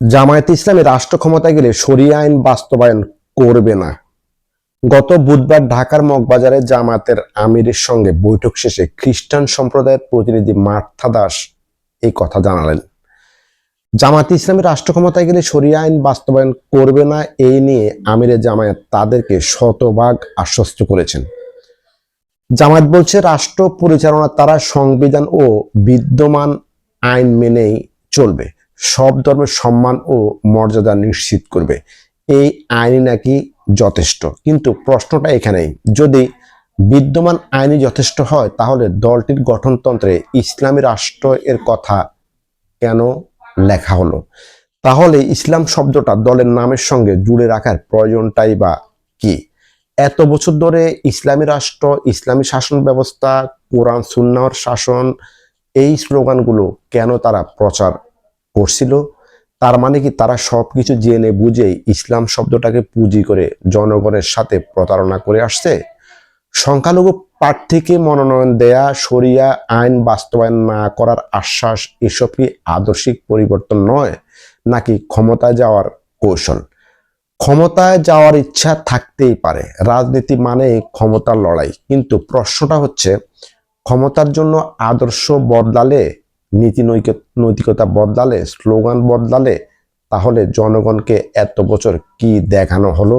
জামায়াতে ইসলামী রাষ্ট্র ক্ষমতায় গেলে সরিয়া আইন বাস্তবায়ন করবে না। গত বুধবার ঢাকার মগবাজারে জামায়াতের আমিরের সঙ্গে বৈঠক শেষে খ্রিস্টান সম্প্রদায়ের প্রতিনিধি মার্থা দাস এই কথা জানালেন। জামায়াতে ইসলামী রাষ্ট্র ক্ষমতায় গেলে সরিয়া আইন বাস্তবায়ন করবে না, এই নিয়ে আমিরের জামায়াত তাদেরকে শতভাগ আশ্বস্ত করেছেন। জামায়াত বলছে, রাষ্ট্র পরিচালনা তারা সংবিধান ও বিদ্যমান আইন মেনেই চলবে। সব ধর্মের সম্মান ও মর্যাদা নিশ্চিত করবে। এই আইনই নাকি যথেষ্ট? কিন্তু প্রশ্নটা এখানেই, যদি বিদ্যমান আইনই যথেষ্ট হয়, তাহলে দলটির গঠনতন্ত্রে ইসলামী রাষ্ট্র এর কথা কেন লেখা হলো? তাহলে ইসলাম শব্দটা দলের নামের সঙ্গে জুড়ে রাখার প্রয়োজনটাই বা কি? এত বছর ধরে ইসলামী রাষ্ট্র, ইসলামী শাসন ব্যবস্থা, কোরআন, সুন্নাহর শাসন, এই স্লোগানগুলো কেন তারা প্রচার করছিল তার মানে কি তারা সব কিছু জেনে বুঝে ইসলাম শব্দটাকে পুঁজি করে জনগণের সাথে প্রতারণা করে আসছে। সংখ্যালঘু প্রার্থীকে মনোনয়ন দেয়া সরিয়া আইন বাস্তবায়ন না করার আশ্বাস এসব কি আদর্শিক পরিবর্তন নয়, নাকি ক্ষমতায় যাওয়ার কৌশল? ক্ষমতায় যাওয়ার ইচ্ছা থাকতেই পারে, রাজনীতি মানে ক্ষমতার লড়াই। কিন্তু প্রশ্নটা হচ্ছে, ক্ষমতার জন্য আদর্শ বদলালে নীতি নৈতিকতা বদলালে, স্লোগান বদলালে, তাহলে জনগণকে এত বছর কি দেখানো হলো?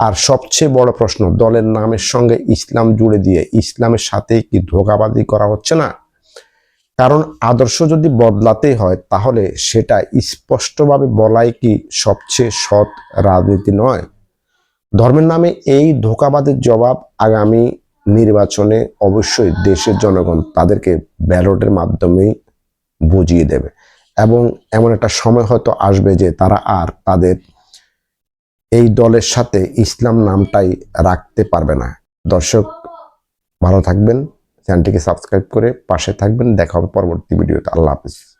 আর সবচেয়ে বড় প্রশ্ন, দলের নামের সঙ্গে ইসলাম জুড়ে দিয়ে ইসলামের সাথে কি ধোকাবাজি করা হচ্ছে না? কারণ আদর্শ যদি বদলাতেই হয়, তাহলে সেটা স্পষ্টভাবে বলাই কি সবচেয়ে সৎ রাজনীতি নয়? ধর্মের নামে এই ধোকাবাদের জবাব আগামী নির্বাচনে অবশ্যই দেশের জনগণ, তাদেরকে ব্যালটের মাধ্যমেই বুঝিয়ে দেবে। এবং এমন একটা সময় হয়তো আসবে যে তারা আর তাদের এই দলের সাথে ইসলাম নামটাই রাখতে পারবে না। দর্শক, ভালো থাকবেন। চ্যানেলটিকে সাবস্ক্রাইব করে পাশে থাকবেন। দেখা হবে পরবর্তী ভিডিওতে। আল্লাহ হাফিজ।